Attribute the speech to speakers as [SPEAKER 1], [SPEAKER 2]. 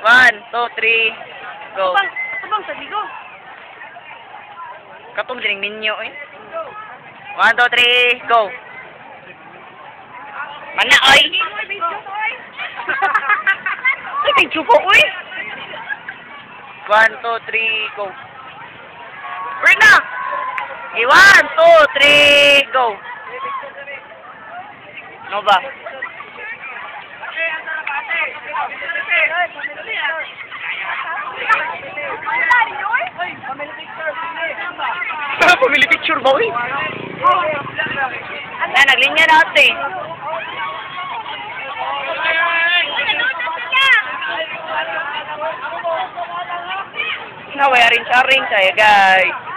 [SPEAKER 1] One, two, three, go.
[SPEAKER 2] Tabang, tabang sa ligo.
[SPEAKER 1] Katong dining minyo eh. One, two, three, go. Mana oy. Sa video ko oy. One, two, three, go. Wait na. Okay, one, two, three, go. Ano ba? Pumili picture ba, uy? Na, naglinya na ate. Nawaya rin siya rin siya, guys.